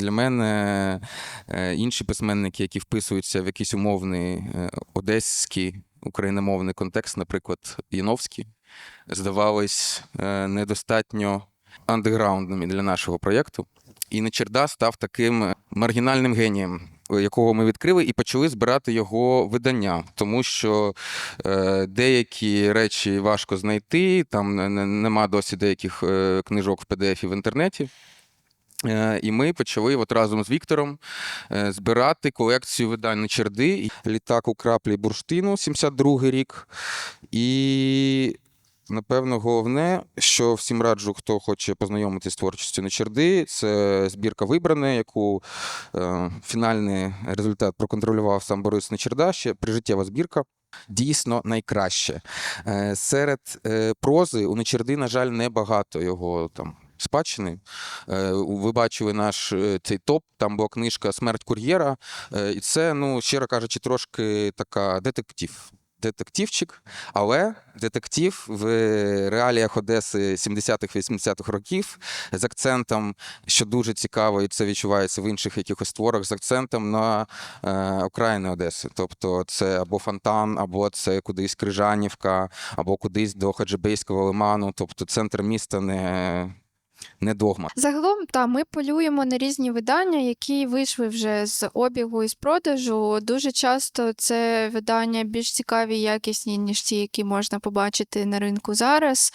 Для мене е, інші письменники, які вписуються в якийсь умовний е, одеський україномовний контекст, наприклад, Яновський, здавались е, недостатньо андеграундними для нашого проєкту. І Нечерда став таким маргінальним генієм, якого ми відкрили, і почали збирати його видання, тому що деякі речі важко знайти, там не- не- нема досі деяких книжок в PDF в інтернеті. Е, І ми почали от разом з Віктором е, збирати колекцію видань Нечерди, літак у краплі бурштину, 72-й рік. І напевно головне, що всім раджу, хто хоче познайомитися з творчістю Нечерди, це збірка вибране, яку е, фінальний результат проконтролював сам Борис Нечерда, ще прижиттєва збірка. Дійсно найкраще. Серед прози у Нечерди, на жаль, небагато його там спадщини. Е, Ви бачили наш е, цей топ, там була книжка Смерть кур'єра. Е, І це, ну, щиро кажучи, трошки така детектив. Детективчик, але детектив в реаліях Одеси 70-х, 80-х років з акцентом, що дуже цікаво, і це відчувається в інших якихось творах, з акцентом на е, окраїни Одеси. Тобто це або фонтан, або це кудись Крижанівка, або кудись до Хаджибейського лиману. Тобто центр міста не, не догма. Загалом, та ми полюємо на різні видання, які вийшли вже з обігу і з продажу. Дуже часто це видання більш цікаві якісні, ніж ті, які можна побачити на ринку зараз.